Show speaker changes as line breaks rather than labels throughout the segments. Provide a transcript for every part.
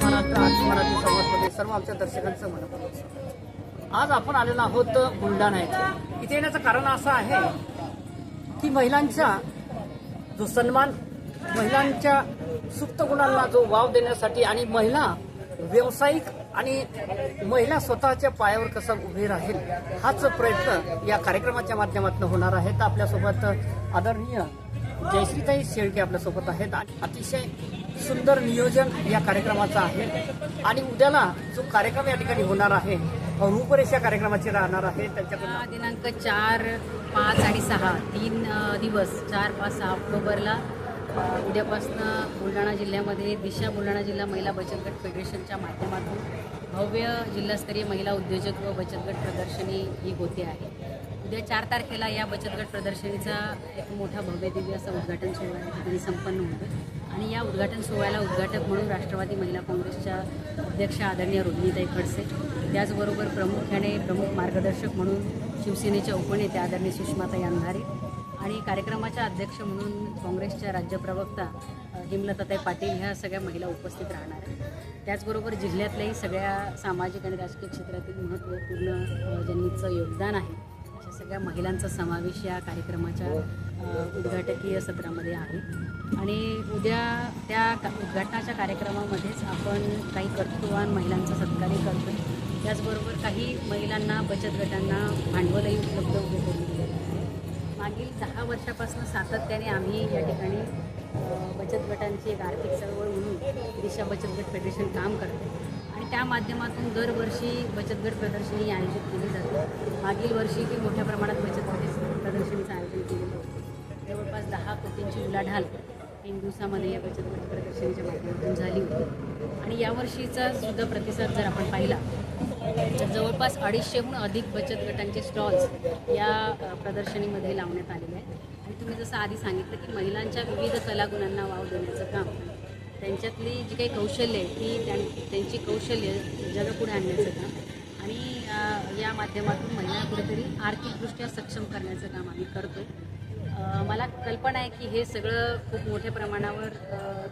सर्व आमच्या दर्शकांचं मनपूर्वक आज आपण आलेलो आहोत बुलढाणा येथे. इथे येण्याचं कारण असं आहे की महिलांचा जो सन्मान महिलांच्या सुप्त गुणांना जो वाव देण्यासाठी आणि महिला व्यावसायिक आणि महिला स्वतःच्या पायावर कसं उभी राहील हाच प्रयत्न या कार्यक्रमाच्या माध्यमातून होणार आहे. तर आपल्यासोबत आदरणीय जयश्रीताई शेळके आपल्यासोबत आहेत. आणि अतिशय सुंदर नियोजन या कार्यक्रमाचं आहे. आणि उद्याला जो कार्यक्रम या ठिकाणी होणार आहे रूपरेषा कार्यक्रमाची राहणार आहे त्यांच्याकडून
हा दिनांक चार पाच आणि सहा तीन दिवस चार पाच सहा ऑक्टोबरला उद्यापासनं बुलढाणा जिल्ह्यामध्ये दिशा बुलढाणा जिल्हा महिला बचत गट फेडरेशनच्या माध्यमातून भव्य जिल्हास्तरीय महिला उद्योजक व बचत गट प्रदर्शनी ही होते आहे. उद्या चार तारखेला या बचत गट प्रदर्शनीचा एक मोठा भव्य दिव्य असा उद्घाटन सोहळा या ठिकाणी संपन्न होतो. आणि या उद्घाटन सोहळ्याला उद्घाटक म्हणून राष्ट्रवादी महिला काँग्रेसच्या अध्यक्ष आदरणीय रोहिणीताई खडसे त्याचबरोबर प्रामुख्याने प्रमुख मार्गदर्शक म्हणून शिवसेनेच्या उपनेत्या आदरणीय सुषमाताई अंधारे आणि कार्यक्रमाच्या अध्यक्ष म्हणून काँग्रेसच्या राज्य प्रवक्ता हिमलताताई पाटील ह्या सगळ्या महिला उपस्थित राहणार आहेत. त्याचबरोबर जिल्ह्यातल्याही सगळ्या सामाजिक आणि राजकीय क्षेत्रातील महत्त्वपूर्ण अ, ज्यांनीचं योगदान आहे सगळ्या महिलांचा समावेश या कार्यक्रमाच्या उद्घाटकीय सत्रामध्ये आहे. आणि उद्या त्या का उद्घाटनाच्या कार्यक्रमामध्येच आपण काही कर्तृत्ववान महिलांचा सत्कारही करतो त्याचबरोबर काही महिलांना बचत गटांना भांडवलही उपलब्ध उभे करून दिलेलं आहे मागील दहा वर्षापासून सातत्याने आम्ही या ठिकाणी बचत गटांची एक आर्थिक चळवळ म्हणून दिशा बचत गट फेडरेशन काम करते आणि त्या माध्यमातून दरवर्षी बचत गट प्रदर्शनी आयोजित केली जाते. मागील वर्षी ती मोठ्या प्रमाणात बचत गट प्रदर्शनीचं आयोजन केलेलं होतं. जवळपास दहा कोटींची उलाढाल तीन दिवसामध्ये या बचत गट प्रदर्शनीच्या माध्यमातून झाली होती. आणि यावर्षीचा सुद्धा प्रतिसाद जर आपण पाहिला तर जवळपास अडीचशेहून अधिक बचत गटांचे स्टॉल्स या प्रदर्शनीमध्ये लावण्यात आलेले आहेत. आणि तुम्ही जसं आधी सांगितलं की महिलांच्या विविध कलागुणांना वाव देण्याचं काम त्यांच्यातली जी काही कौशल्य आहे ती त्यां त्यांची कौशल्य जगापुढे आणण्याचं काम या माध्यमातून महिला कुठेतरी आर्थिकदृष्ट्या सक्षम करण्याचं काम आम्ही करतो मला कल्पना आहे की हे सगळं खूप मोठ्या प्रमाणावर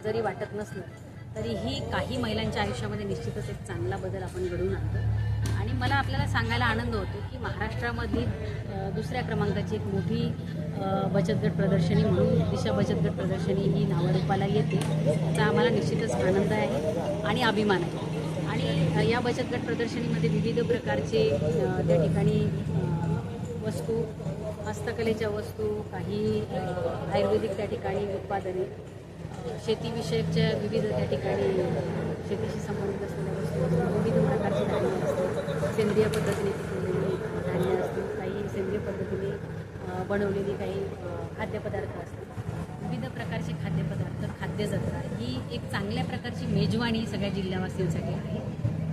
जरी वाटत नसलं तरीही काही महिलांच्या आयुष्यामध्ये निश्चितच एक चांगला बदल आपण घडवून आणतो आणि मला आपल्याला सांगायला आनंद होतो की महाराष्ट्रामधली दुसऱ्या क्रमांकाची एक मोठी बचत गट प्रदर्शनी म्हणून दिशा बचत गट प्रदर्शनी ही नावारूपाला येते. त्याचा आम्हाला निश्चितच आनंद आहे आणि अभिमान आहे. या बचत गट प्रदर्शनीमध्ये विविध प्रकारचे त्या ठिकाणी वस्तू हस्तकलेच्या वस्तू काही आयुर्वेदिक त्या ठिकाणी उत्पादने शेतीविषयकच्या विविध त्या ठिकाणी शेतीशी संबंधित असलेल्या वस्तू असतील विविध प्रकारचे धान्य असतील सेंद्रिय पद्धतीने पिकवलेली धान्य असतील काही सेंद्रिय पद्धतीने बनवलेली काही खाद्यपदार्थ असतील विविध प्रकारचे खाद्यपदार्थ खाद्यजत्रा ही एक चांगल्या प्रकारची मेजवानी सगळ्या जिल्हावासियांसाठी आहे.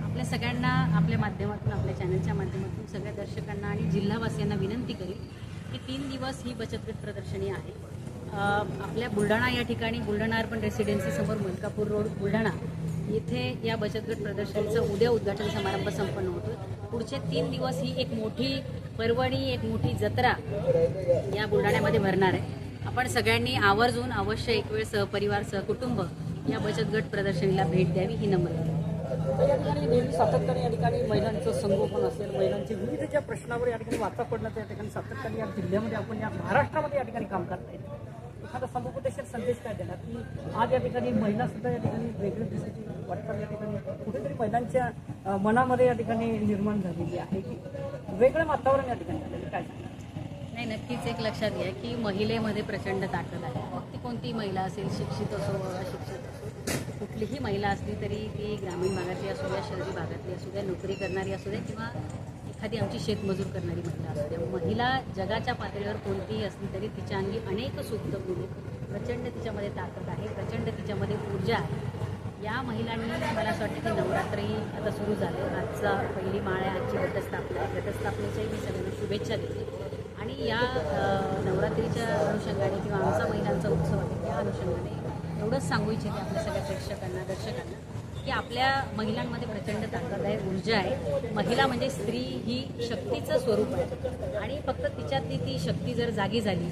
आपल्या सगळ्यांना आपल्या माध्यमातून आपल्या चॅनलच्या माध्यमातून सगळ्या दर्शकांना आणि जिल्हावासियांना विनंती करेल की तीन दिवस ही बचत गट प्रदर्शनी आहे. आपल्या बुलढाणा या ठिकाणी बुलढाणा अर्बन रेसिडेन्सीसमोर मलकापूर रोड बुलढाणा येथे या बचत गट उद्या उद्घाटन समारंभ संपन्न होतो पुढचे तीन दिवस ही एक मोठी पर्वणी एक मोठी जत्रा या बुलढाण्यामध्ये भरणार आहे. आपण सगळ्यांनी आवर्जून अवश्य एक वेळ सहपरिवार सहकुटुंब या बचत गट प्रदर्शनीला भेट द्यावी ही नम्र विनंती.
या ठिकाणी नेहमी सातत्याने या ठिकाणी महिलांचं संगोपन असेल महिलांचे विविध ज्या प्रश्नावर या ठिकाणी वाचा पडणं त्या ठिकाणी सातत्याने या जिल्ह्यामध्ये आपण या महाराष्ट्रामध्ये या ठिकाणी काम करता येईल एखादा समुपदेशक संदेश काय देणार की आज या ठिकाणी महिला सुद्धा या ठिकाणी वेगळी दिशेची वाटचाल या ठिकाणी कुठेतरी महिलांच्या मनामध्ये या ठिकाणी निर्माण झालेली आहे की वेगळं वातावरण या ठिकाणी काय सांगणार?
नाही नक्कीच एक लक्षात घ्या की महिलेमध्ये प्रचंड ताकद आहे. मग ती कोणतीही महिला असेल? शिक्षित असो अशिक्षित असो. कुठलीही महिला असली तरी ती ग्रामीण भागातली असू द्या शहरी भागातली असू द्या नोकरी करणारी असू द्या किंवा एखादी आमची शेतमजूर करणारी महिला असू द्या. महिला जगाच्या पातळीवर कोणतीही असली तरी तिच्या अंगी अनेक सुप्त गुण प्रचंड तिच्यामध्ये ताकद आहे प्रचंड तिच्यामध्ये ऊर्जा आहे. या महिलांनी मला असं वाटतं की नवरात्रही आता सुरू झालं. आजचा पहिली माळ आहे आजची घटस्थापना आहे. घटस्थापनेच्याही मी सगळ्यांना शुभेच्छा देते. आणि या नवरात्रीच्या अनुषंगाने किंवा आमचा महिलांचा उत्सव आहे त्या अनुषंगाने एवढंच सांगू इच्छिते आपल्या सगळ्या प्रेक्षकांना दर्शकांना की आपल्या महिलांमध्ये प्रचंड ताकद आहे ऊर्जा आहे. महिला म्हणजे स्त्री ही शक्तीचं स्वरूप आहे. आणि फक्त तिच्यातली ती शक्ती जर जागी झाली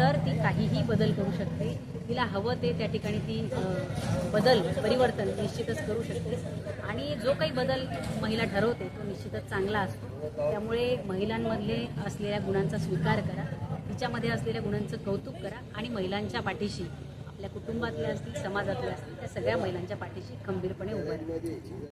तर ती काहीही बदल करू शकते. तिला हवं ते त्या ठिकाणी ती बदल परिवर्तन निश्चितच करू शकते. आणि जो काही बदल महिला ठरवते तो निश्चितच चांगला असतो. त्यामुळे महिलांमधले असलेल्या गुणांचा स्वीकार करा. तिच्यामध्ये असलेल्या गुणांचं कौतुक करा. आणि महिलांच्या पाठीशी आपल्या कुटुंबातल्या असतील समाजातल्या असतील त्या सगळ्या महिलांच्या पाठीशी खंबीरपणे उभं